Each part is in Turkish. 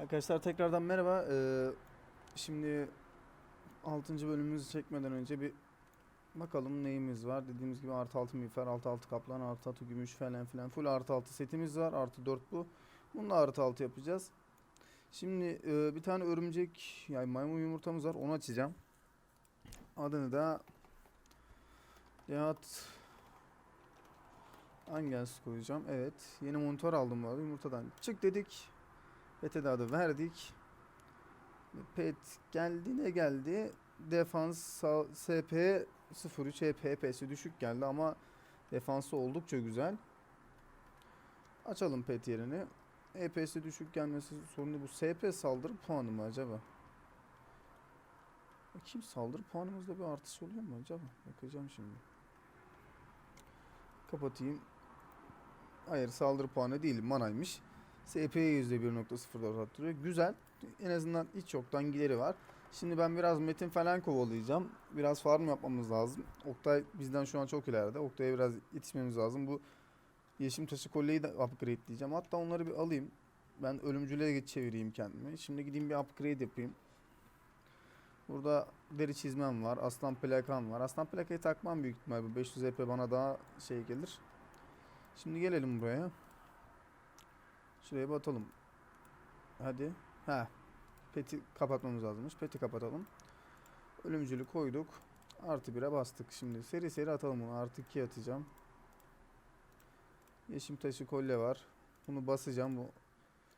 Arkadaşlar tekrardan merhaba. Ee, şimdi 6. bölümümüzü çekmeden önce bir bakalım neyimiz var. Dediğimiz gibi artı 6 miğfer, artı 6 kaplan, artı 6 gümüş falan filan. Full artı 6 setimiz var. Artı 4 bu. Bunu da artı 6 yapacağız. Şimdi e, bir tane örümcek yani maymun yumurtamız var. Onu açacağım. Adını da Nihat Angels koyacağım. Evet. Yeni monitör aldım bu arada. Yumurtadan çık dedik. Pet'e de verdik. Pet geldi ne geldi? Defans SP 03 HPP'si düşük geldi ama defansı oldukça güzel. Açalım pet yerini. EP'si düşük gelmesi sorunu bu. SP saldırı puanı mı acaba? Bakayım saldırı puanımızda bir artış oluyor mu acaba? Bakacağım şimdi. Kapatayım. Hayır saldırı puanı değil manaymış. SP'ye %1.04 arttırıyor. Güzel. En azından hiç yoktan gideri var. Şimdi ben biraz metin falan kovalayacağım. Biraz farm yapmamız lazım. Oktay bizden şu an çok ileride. Oktay'a biraz yetişmemiz lazım. Bu yeşim taşı kolyeyi de upgrade diyeceğim. Hatta onları bir alayım. Ben ölümcüle geç çevireyim kendimi. Şimdi gideyim bir upgrade yapayım. Burada deri çizmem var. Aslan plakam var. Aslan plakayı takmam büyük ihtimal. Bu 500 EP bana daha şey gelir. Şimdi gelelim buraya. Şuraya bir atalım. Hadi. Ha. Peti kapatmamız lazımmış. Peti kapatalım. Ölümcülü koyduk. Artı 1'e bastık. Şimdi seri seri atalım bunu. Artı 2 atacağım. Yeşim taşı kolye var. Bunu basacağım. Bu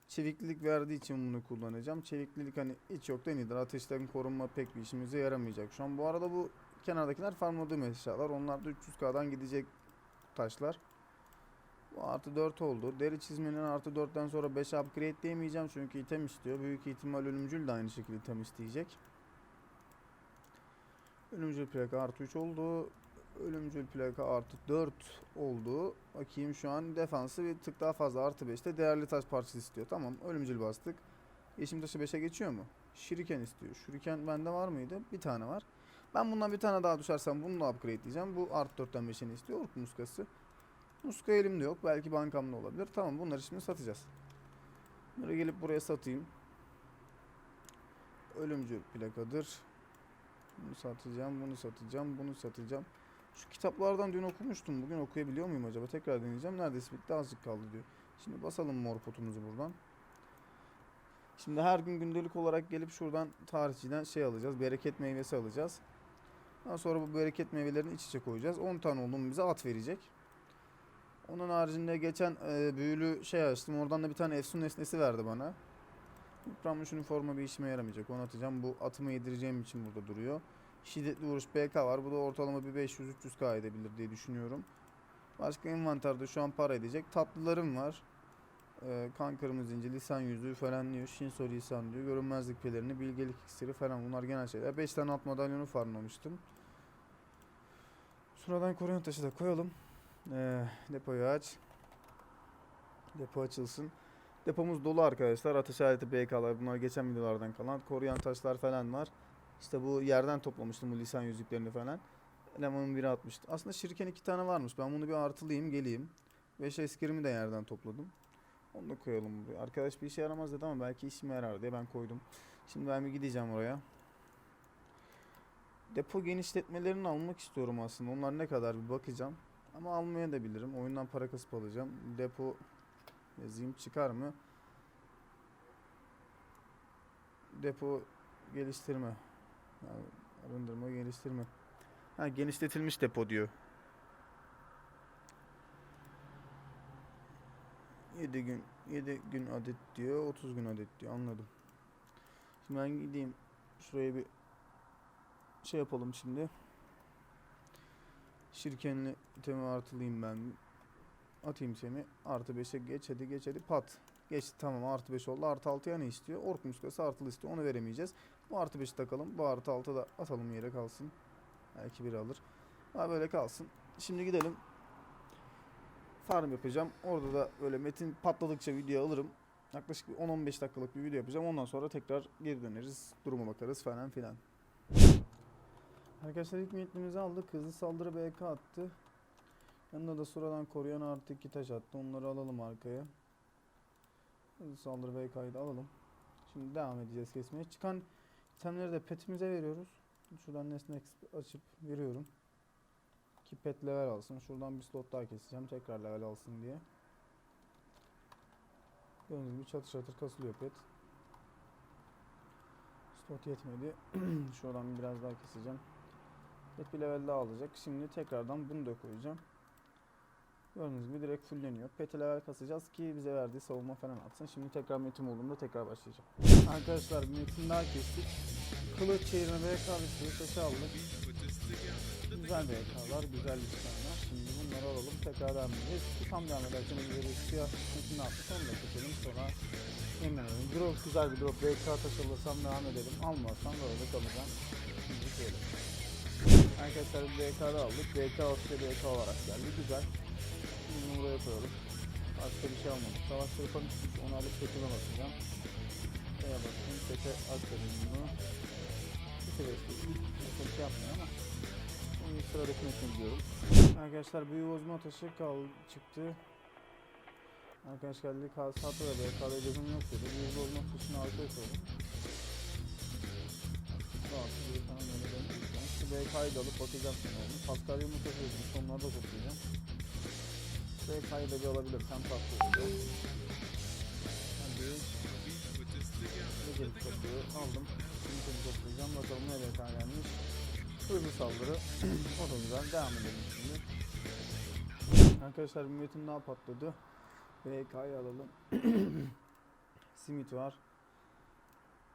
çeviklilik verdiği için bunu kullanacağım. Çeviklilik hani hiç yoktan iyidir. Ateşten korunma pek bir işimize yaramayacak. Şu an bu arada bu kenardakiler farmladığım eşyalar. Onlar da 300k'dan gidecek taşlar. Bu artı 4 oldu. Deri çizmenin artı 4'ten sonra 5 upgrade diyemeyeceğim çünkü item istiyor. Büyük ihtimal ölümcül de aynı şekilde item isteyecek. Ölümcül plaka artı 3 oldu. Ölümcül plaka artı 4 oldu. Bakayım şu an defansı bir tık daha fazla artı 5'te değerli taş parçası istiyor. Tamam ölümcül bastık. Yeşim taşı 5'e geçiyor mu? Şuriken istiyor. Şuriken bende var mıydı? Bir tane var. Ben bundan bir tane daha düşersem bunu da upgrade diyeceğim. Bu artı 4'ten 5'ini istiyor. Ork muskası. Muska elimde yok. Belki bankamda olabilir. Tamam bunları şimdi satacağız. Bunları gelip buraya satayım. Ölümcül plakadır. Bunu satacağım, bunu satacağım, bunu satacağım. Şu kitaplardan dün okumuştum. Bugün okuyabiliyor muyum acaba? Tekrar deneyeceğim. Neredeyse bitti. Azıcık kaldı diyor. Şimdi basalım mor potumuzu buradan. Şimdi her gün gündelik olarak gelip şuradan tarihçiden şey alacağız. Bereket meyvesi alacağız. Daha sonra bu bereket meyvelerini iç içe koyacağız. 10 tane oldu mu bize at verecek. Onun haricinde geçen e, büyülü şey açtım. Oradan da bir tane efsun nesnesi verdi bana. Yıpranmış üniforma bir işime yaramayacak. Onu atacağım. Bu atımı yedireceğim için burada duruyor. Şiddetli vuruş BK var. Bu da ortalama bir 500-300k edebilir diye düşünüyorum. Başka envanterde şu an para edecek. Tatlılarım var. Ee, kan kırmızı inci, lisan yüzüğü falan diyor. Shinso lisan diyor. Görünmezlik pelerini, bilgelik iksiri falan bunlar genel şeyler. 5 tane alt madalyonu farmlamıştım. Sıradan koruyan taşı da koyalım. Ee, depoyu aç. Depo açılsın. Depomuz dolu arkadaşlar. Ateş aleti BK'lar bunlar geçen videolardan kalan. Koruyan taşlar falan var. İşte bu yerden toplamıştım bu lisan yüzüklerini falan. Elemanın biri atmıştı. Aslında şirken iki tane varmış. Ben bunu bir artılayayım geleyim. 5 eskerimi de yerden topladım. Onu da koyalım buraya. Arkadaş bir işe yaramaz dedi ama belki işime yarar diye ben koydum. Şimdi ben bir gideceğim oraya. Depo genişletmelerini almak istiyorum aslında. Onlar ne kadar bir bakacağım. Ama almaya da bilirim. Oyundan para kasıp alacağım. Depo yazayım çıkar mı? Depo geliştirme. Yani arındırma geliştirme. Ha genişletilmiş depo diyor. 7 gün 7 gün adet diyor. 30 gün adet diyor. Anladım. Şimdi ben gideyim şuraya bir şey yapalım şimdi. Şirkenli itemi artılayım ben. Atayım seni. Artı 5'e geç hadi geç hadi pat. Geçti tamam artı 5 oldu. Artı 6'ya ne istiyor? Ork muskası artılı istiyor. Onu veremeyeceğiz. Bu artı 5'i takalım. Bu artı 6 da atalım yere kalsın. Belki biri alır. Ha böyle kalsın. Şimdi gidelim. Farm yapacağım. Orada da böyle metin patladıkça video alırım. Yaklaşık bir 10-15 dakikalık bir video yapacağım. Ondan sonra tekrar geri döneriz. Duruma bakarız falan filan. Arkadaşlar ilk niyetimizi aldık. Hızlı saldırı BK attı. Yanında da sıradan koruyan artı 2 taş attı. Onları alalım arkaya. Hızlı saldırı BK'yı da alalım. Şimdi devam edeceğiz kesmeye. Çıkan itemleri de petimize veriyoruz. Şuradan nesne açıp veriyorum. Ki pet level alsın. Şuradan bir slot daha keseceğim. Tekrar level alsın diye. Gördüğünüz gibi çatır çatır kasılıyor pet. Slot yetmedi. Şuradan biraz daha keseceğim. Pet bir level daha alacak. Şimdi tekrardan bunu da koyacağım. Gördüğünüz gibi direkt fullleniyor. Peti level kasacağız ki bize verdiği savunma falan atsın. Şimdi tekrar metin olduğunda tekrar başlayacağım. Arkadaşlar bir metin daha kestik. Kılıç çevirme BK suyu taşı aldık. Güzel BK'lar, güzel işlemler. Şimdi bunları alalım. Tekrar devam edeceğiz. Tam devam ederken bir siyah metin attık. Onu da keselim sonra yeniden alalım. Drop güzel bir drop. BK taş alırsam devam edelim. Almazsam böyle kalacağım. Şimdi şöyle. Arkadaşlar BK'da aldık. BK olsa BK olarak geldi. Güzel. Şimdi bunu koyalım. Başka bir şey almadık. Savaş yapan onu alıp kötüme basacağım. Şuraya basayım. Kötü aktarayım bunu. Kötü basayım. Çok şey yapmıyor ama. Şimdi sıradaki metin diyorum. Arkadaşlar büyü bozma taşı kal çıktı. Arkadaş geldi Kasatı ve BK'da gözüm yok dedi. Büyü bozma taşını arkaya koydum. Dönüşeceğim. Şu BK'yı da alıp bakacağım onu. Pascal yumurta sözüm. Onları da toplayacağım. Da bir alabilirsem tatlı oldu. Hadi. Bir gelip topluyor. Aldım. Şimdi toplayacağım. Bakalım ne BK gelmiş. Hızlı saldırı. o da güzel. Devam edelim şimdi. Arkadaşlar bir metin daha patladı. BK'yı alalım. Simit var.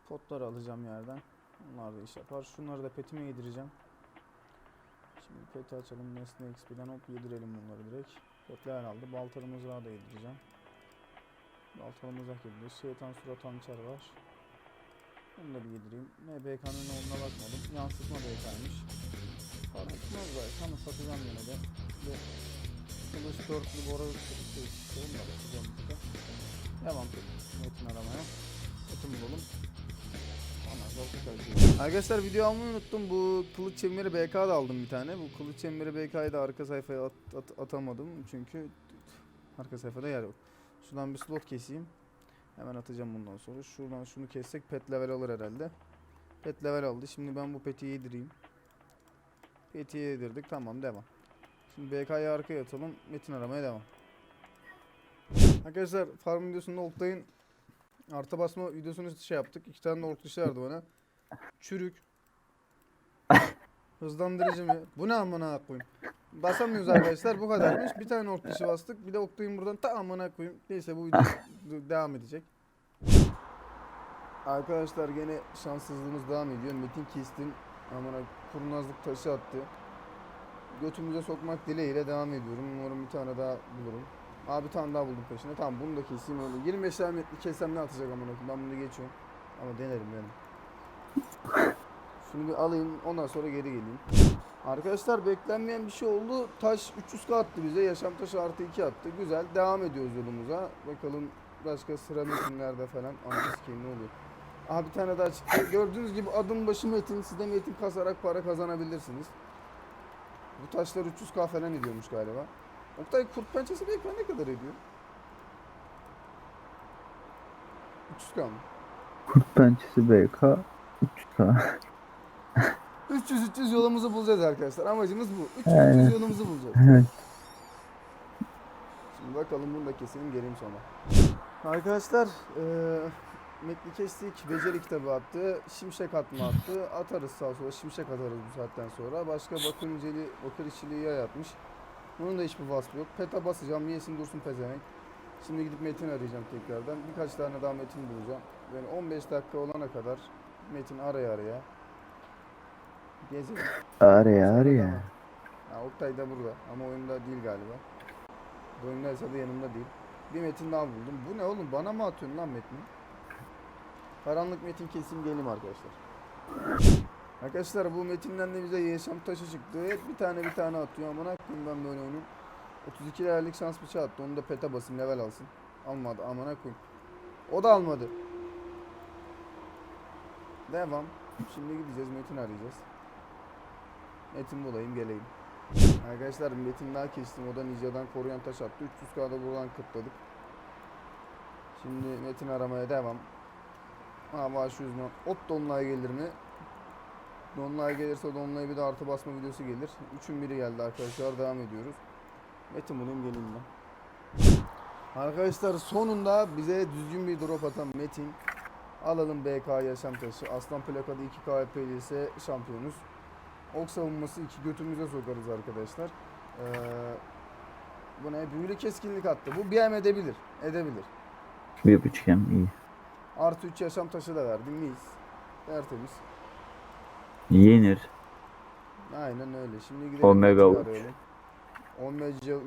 Potları alacağım yerden. Onlar da iş yapar. Şunları da petime yedireceğim. Peti açalım. Nesne XP'den hop yedirelim bunları direkt. Petler aldı. Baltalı mızrağı da yedireceğim. Baltalı mızrak yedirir. Şeytan surat hançer var. Onu da bir yedireyim. MBK'nın olduğuna bakmadım. Yansıtma BK'ymış. Para etmez belki ama satacağım yine de. Ve kılıç dörtlü boru çıktı. Onu da bakacağım burada. Devam metin aramaya. Metin bulalım. Arkadaşlar video almayı unuttum. Bu kılıç çemberi BK da aldım bir tane. Bu kılıç çemberi BK'yı da arka sayfaya at, at- atamadım. Çünkü arka sayfada yer yok. Şuradan bir slot keseyim. Hemen atacağım bundan sonra. Şuradan şunu kessek pet level alır herhalde. Pet level aldı. Şimdi ben bu peti yedireyim. Peti yedirdik. Tamam devam. Şimdi BK'yı arkaya atalım. Metin aramaya devam. Arkadaşlar farm videosunda Oktay'ın artı basma videosunu şey yaptık. İki tane de ork dışı verdi bana. Çürük. Hızlandırıcı mı? Bu ne amına koyayım? Basamıyoruz arkadaşlar bu kadarmış. Bir tane ork dışı bastık. Bir de Oktay'ın buradan ta amına koyayım. Neyse bu video devam edecek. Arkadaşlar gene şanssızlığımız devam ediyor. Metin Kist'in amına kurnazlık taşı attı. Götümüze sokmak dileğiyle devam ediyorum. Umarım bir tane daha bulurum. Abi bir daha buldum peşine. Tamam bunu da keseyim öyle. 25 metri kessem ne atacak amına koyayım. Ben bunu geçiyorum. Ama denerim yani. Şunu bir alayım ondan sonra geri geleyim. Arkadaşlar beklenmeyen bir şey oldu. Taş 300k attı bize. Yaşam taşı artı 2 attı. Güzel. Devam ediyoruz yolumuza. Bakalım başka sıra metinlerde falan. Anladınız ki ne oluyor. Aha bir tane daha çıktı. Gördüğünüz gibi adım başı metin. Siz de metin kasarak para kazanabilirsiniz. Bu taşlar 300k falan ediyormuş galiba. Oktay kurt pençesi bekler ne kadar ediyor? 300k mı? Kurt pençesi BK 300k. 300-300 yolumuzu bulacağız arkadaşlar. Amacımız bu. 300-300 Aynen. yolumuzu bulacağız. Evet. Şimdi bakalım bunu da keselim geleyim sonra. Arkadaşlar eee metni kestik. Beceri kitabı attı. Şimşek atma attı. Atarız sağa sola. Şimşek atarız bu saatten sonra. Başka bakır inceli, bakır işçiliği yay atmış. Bunun da hiçbir vasfı yok. Peta basacağım. Yesin dursun pezevenk. Şimdi gidip metin arayacağım tekrardan. Birkaç tane daha metin bulacağım. Yani 15 dakika olana kadar metin araya araya. Gezelim. Araya araya. Ha, Oktay da burada ama oyunda değil galiba. Oyundaysa da yanımda değil. Bir metin daha buldum. Bu ne oğlum? Bana mı atıyorsun lan metni? Karanlık metin kesin geleyim arkadaşlar. Arkadaşlar bu metinden de bize yaşam taşı çıktı. Hep bir tane bir tane atıyor. Aman koyayım ben böyle oyunu. 32 değerlik şans bıçağı attı. Onu da peta basayım level alsın. Almadı aman koyayım. O da almadı. Devam. Şimdi gideceğiz metin arayacağız. Metin bulayım geleyim. Arkadaşlar metin daha kestim. O da Ninja'dan koruyan taş attı. 300 kağıda buradan kıtladık. Şimdi metin aramaya devam. Ha başlıyoruz lan. Hop Donlay gelir mi? Donlay gelirse Donlay'a bir de artı basma videosu gelir. Üçün biri geldi arkadaşlar. Devam ediyoruz. Metin bulayım geleyim ben. Arkadaşlar sonunda bize düzgün bir drop atan Metin. Alalım BK yaşam taşı. Aslan plakada 2 KP ise şampiyonuz. Ok savunması 2 götümüze sokarız arkadaşlar. Ee, bu ne? Büyülü keskinlik attı. Bu BM edebilir. Edebilir. Bir buçuk iyi. Artı 3 yaşam taşı da verdim. Mis. Tertemiz. Yenir. Aynen öyle. Şimdi gidelim. Omega Metin'i üç. arayalım. Omega 3.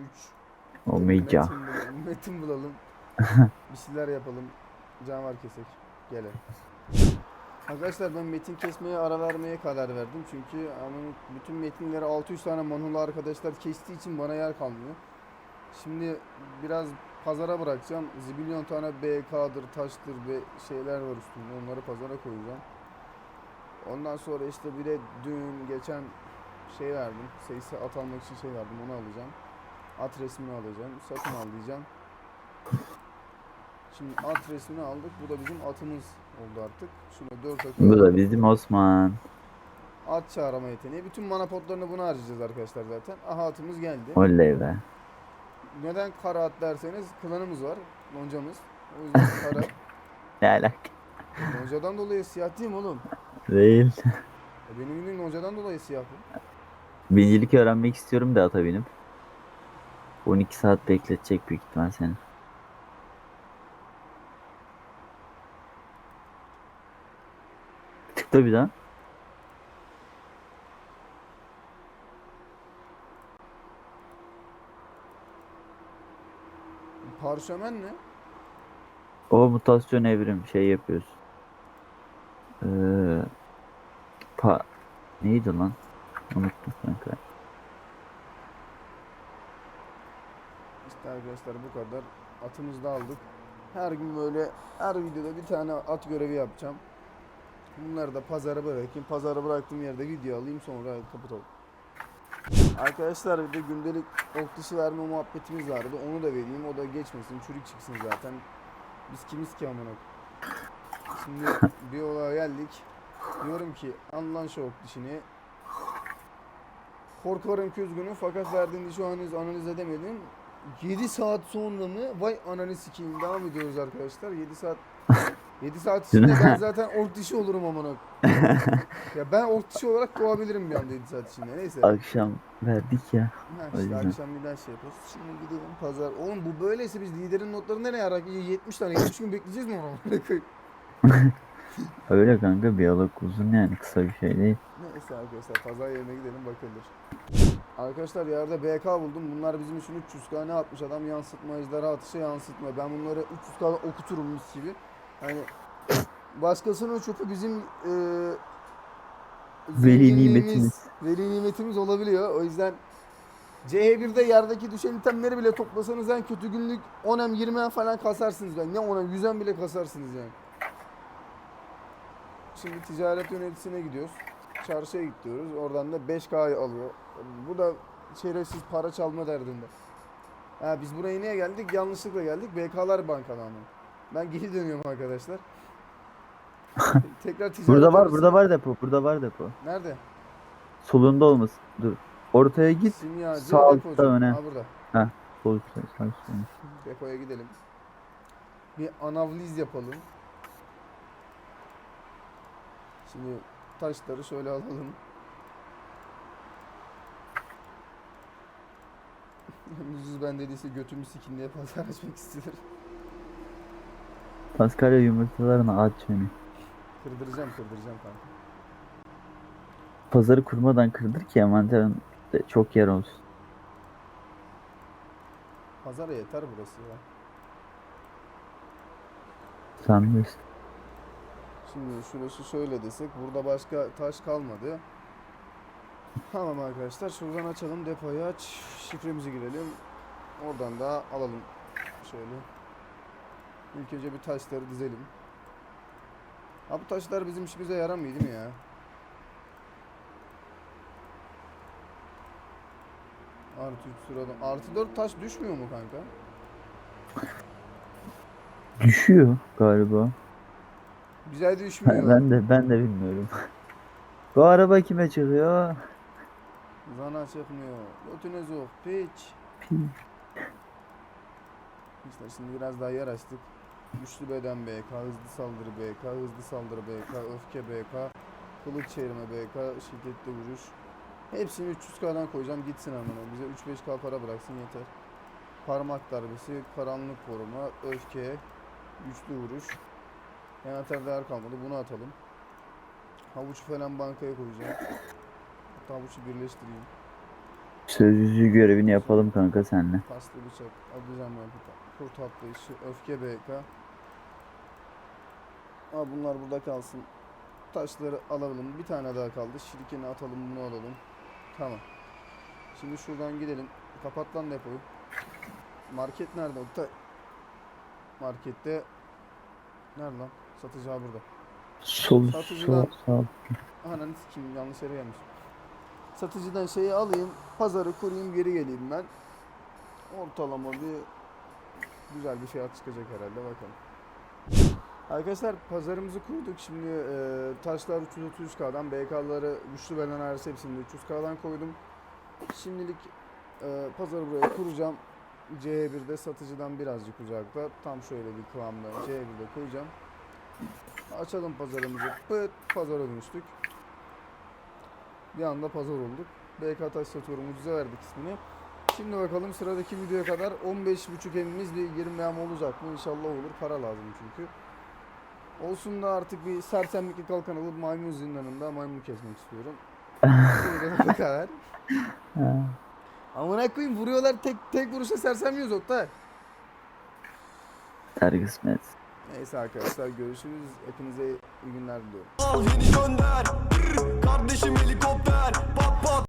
Omega. Metin bulalım. Metin bulalım. bir şeyler yapalım. Canavar kesek. Gelelim. Arkadaşlar ben metin kesmeye ara vermeye karar verdim. Çünkü ama bütün metinleri 600 tane manhula arkadaşlar kestiği için bana yer kalmıyor. Şimdi biraz pazara bırakacağım. Zibilyon tane BK'dır, taştır ve şeyler var üstünde. Onları pazara koyacağım. Ondan sonra işte bir de dün geçen şey verdim. Sayısı at almak için şey verdim. Onu alacağım. At resmini alacağım. Satın al diyeceğim. Şimdi at resmini aldık. Bu da bizim atımız oldu artık. Şuna 4 akı. Bu da bizim Osman. At çağırma yeteneği. Bütün mana potlarını buna harcayacağız arkadaşlar zaten. Aha atımız geldi. Oley be. Neden kara at derseniz klanımız var. Loncamız. O yüzden kara. Ne alak? Loncadan dolayı siyah değil mi oğlum? Değil. E benim bildiğim loncadan dolayı siyah bu. Binicilik öğrenmek istiyorum da ata binip. 12 saat bekletecek büyük ihtimal seni. Tıkla bir daha. Parşömen ne? O mutasyon evrim şey yapıyoruz. Ee, pa neydi lan? Unuttum kanka. İşte arkadaşlar bu kadar. Atımızı da aldık. Her gün böyle her videoda bir tane at görevi yapacağım. Bunları da pazara bırakayım. Pazara bıraktığım yerde video alayım sonra kapatalım. Arkadaşlar bir de gündelik ok dışı verme muhabbetimiz vardı. Onu da vereyim. O da geçmesin. Çürük çıksın zaten. Biz kimiz ki amına? Şimdi bir olaya geldik. Diyorum ki anlan şu ok dişini. Korkarım ki üzgünüm fakat verdiğin dişi analiz, analiz edemedim. 7 saat sonra mı? Vay ananı sikeyim. Devam ediyoruz arkadaşlar. 7 saat 7 saat içinde ben zaten ork dişi olurum amına. ya ben ork dişi olarak doğabilirim bir anda 7 saat içinde. Neyse. Akşam verdik ya. Ha, işte akşam bir daha şey yapıyoruz. Şimdi gidelim pazar. Oğlum bu böyleyse biz liderin notları nereye yarak? 70 tane 70 gün bekleyeceğiz mi onu? Öyle kanka biyolog uzun yani kısa bir şey değil. Neyse arkadaşlar pazar yerine gidelim bakılır. Arkadaşlar yerde BK buldum. Bunlar bizim için 300k ne atmış adam yansıtma ejderha atışı yansıtma. Ben bunları 300k okuturum mis gibi. Hani başkasının çöpü bizim e, Veli nimetimiz. Veli nimetimiz olabiliyor. O yüzden CH1'de yerdeki düşen itemleri bile toplasanız en kötü günlük 10M 20M falan kasarsınız. Yani ne 10M 100M bile kasarsınız yani. Şimdi ticaret yöneticisine gidiyoruz. Çarşıya gidiyoruz. Oradan da 5K alıyor. Bu da şerefsiz para çalma derdinde. Ha, biz buraya niye geldik? Yanlışlıkla geldik. BK'lar bankadan. Ben geri dönüyorum arkadaşlar. Tekrar ticaret Burada var burada var depo burada var depo. Nerede? Solunda olmasın. Dur. Ortaya git. Simyacı sağ altta depocu. öne. Ha burada. Sol üstte, sağ üstte. Depoya gidelim. Bir anavliz yapalım. Şimdi taşları şöyle alalım. Yüzüz ben dediyse götümü sikin diye pazar açmak istiyor. Paskalya yumurtalarını aç beni. Kırdıracağım kırdıracağım kanka. Pazarı kurmadan kırdır ki envanterin de çok yer olsun. Pazara yeter burası ya. Sanmıyorsun. Şimdi şurası şöyle desek burada başka taş kalmadı. Tamam arkadaşlar şuradan açalım depoyu aç. Şifremizi girelim. Oradan da alalım. Şöyle. İlk önce bir taşları dizelim. Ha bu taşlar bizim işimize yaramıyor değil mi ya? Artı 3 sıradan. Artı 4 taş düşmüyor mu kanka? Düşüyor galiba. Bize düşmüyor. Ben de ben de bilmiyorum. Bu araba kime çıkıyor? Zana çıkmıyor. Götüne zor. Piç. İşte şimdi biraz daha yer açtık. Güçlü beden BK, hızlı saldırı BK, hızlı saldırı BK, öfke BK, kılıç çevirme BK, şiddetli vuruş. Hepsini 300k'dan koyacağım gitsin amına. Bize 3-5k para bıraksın yeter. Parmak darbesi, karanlık koruma, öfke, güçlü vuruş. Envanter değer kalmadı. Bunu atalım. Havuç falan bankaya koyacağım. Hatta havucu birleştireyim. Sözcü görevini yapalım kanka senle. Paslı bıçak, bir tane. Kurt atlayışı, öfke BK. Aa, bunlar burada kalsın. Taşları alalım. Bir tane daha kaldı. Şirkeni atalım bunu alalım. Tamam. Şimdi şuradan gidelim. Kapat lan depoyu. Market nerede? Markette Nerede lan? Satıcı ha burada. Sol Satıcıdan- sol sağ. Ananı sikeyim yanlış yere gelmiş. Satıcıdan şeyi alayım, pazarı kurayım, geri geleyim ben. Ortalama bir güzel bir fiyat çıkacak herhalde bakalım. Arkadaşlar pazarımızı kurduk. Şimdi e, taşlar 330K'dan, BK'ları güçlü belen arası hepsini de 300K'dan koydum. Şimdilik e, pazarı buraya kuracağım. C1'de satıcıdan birazcık uzakta. Tam şöyle bir kıvamda C1'de koyacağım. Açalım pazarımızı. Pıt pazara dönüştük. Bir anda pazar olduk. BK taş satıyorum ucuza verdik ismini. Şimdi bakalım sıradaki videoya kadar 15.5 emimiz bir 20 em olacak mı? İnşallah olur. Para lazım çünkü. Olsun da artık bir sersemlikli kalkan alıp maymun zindanında maymun kesmek istiyorum. Bu kadar. Amına koyayım vuruyorlar tek tek vuruşa sersem yiyoruz Oktay. Ter kısmet. Neyse arkadaşlar görüşürüz. Hepinize iyi günler diliyorum. Al gönder. Kardeşim helikopter. Pat pat.